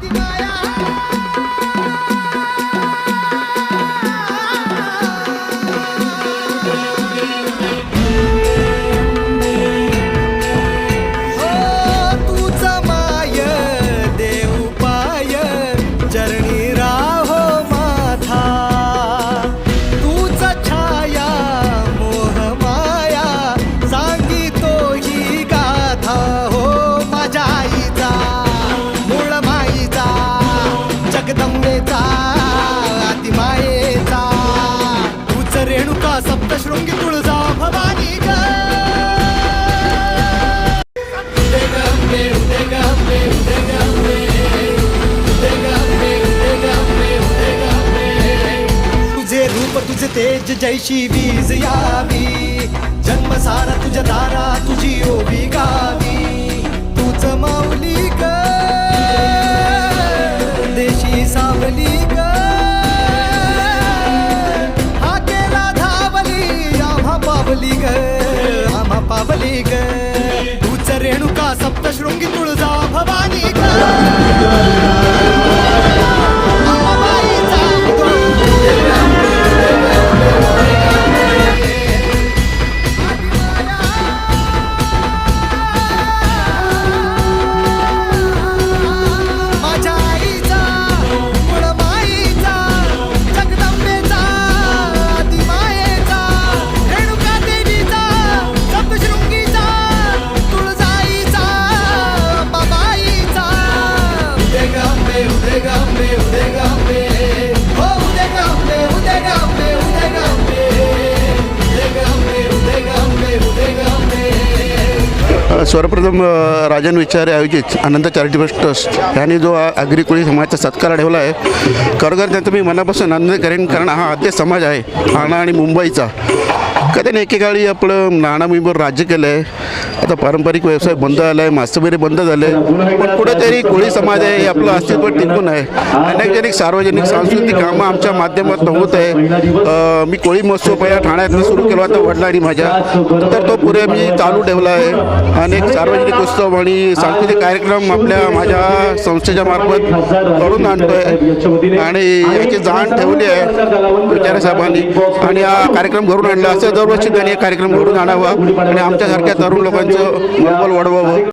तुझा तेज जैशी वीज यावी. जन्म सारा तुझ्या दारा तुझी ओबी गावी. तूच माऊली ग. देशी सावली ग. हा केला धावली आम्हा पावली ग. आम्हा पावली ग. तूच रेणुका सप्तशृंगी तुळजा भवानी ग. हो सर्वप्रथम राजन विचारे आयोजित आनंद चॅरिटेबल ट्रस्ट यांनी जो आ- आगरी कोळी समाजाचा सत्कार ठेवला आहे खरोखर त्यांचं मी मनापासून आनंद करेन कारण हा आद्य समाज आहे ठाणा आणि मुंबईचा. कधी एकेकाळी आपलं नाणा राज्य केलं आहे आता पारंपरिक व्यवसाय बंद झाला आहे मासेमारी बंद झाले. पण कुठेतरी कोळी समाज आहे हे आपलं अस्तित्व टिकून आहे. अनेक सार्वजनिक सांस्कृतिक कामं आमच्या माध्यमातून होत आहे. मी कोळी महोत्सव पहिला ठाण्यातनं सुरू केला होता वडिलांनी माझ्या. तर तो पुढे मी चालू ठेवला आहे. अनेक सार्वजनिक उत्सव आणि सांस्कृतिक कार्यक्रम आपल्या माझ्या संस्थेच्या मार्फत करून आणतोय. आणि याची जाण ठेवली आहे विचारे साहेबांनी. आणि हा कार्यक्रम घडून आणला असं दरवर्षी त्यांनी एक कार्यक्रम घडून आणावा आणि आमच्यासारख्या तरुण लोकांचं मनोबल वाढवावं.